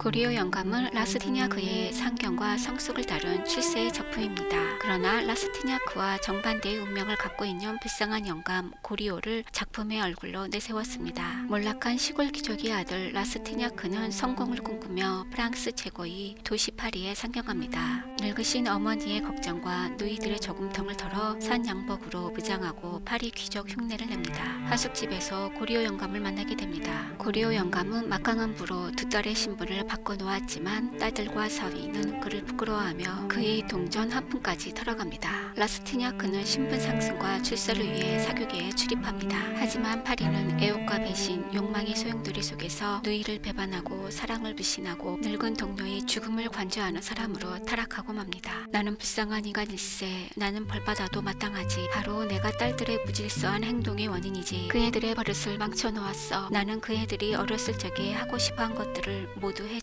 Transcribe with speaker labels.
Speaker 1: 고리오 영감은 라스티냐크의 상경과 성숙을 다룬 출세의 작품입니다. 그러나 라스티냐크와 정반대의 운명을 갖고 있는 불쌍한 영감 고리오를 작품의 얼굴로 내세웠습니다. 몰락한 시골 귀족의 아들 라스티냐크는 성공을 꿈꾸며 프랑스 최고의 도시 파리에 상경합니다. 늙으신 어머니의 걱정과 누이들의 저금통을 털어 산 양복으로 무장하고 파리 귀족 흉내를 냅니다. 하숙집에서 고리오 영감을 만나게 됩니다. 고리오 영감은 막강한 부로 두 딸의 신분을 바꿔놓았지만 딸들과 사위는 그를 부끄러워하며 그의 동전 한 푼까지 털어갑니다. 라스티냐크는 신분 상승과 출세를 위해 사교계에 출입합니다. 하지만 파리는 애욕과 배신, 욕망의 소용돌이 속에서 누이를 배반하고 사랑을 불신하고 늙은 동료의 죽음을 관조하는 사람으로 타락하고 맙니다. 나는 불쌍한 인간일세. 나는 벌받아도 마땅하지. 바로 내가 딸들의 무질서한 행동의 원인이지. 그 애들의 버릇을 망쳐놓았어. 나는 그 애들이 어렸을 적에 하고 싶어 한 것들을 모두 해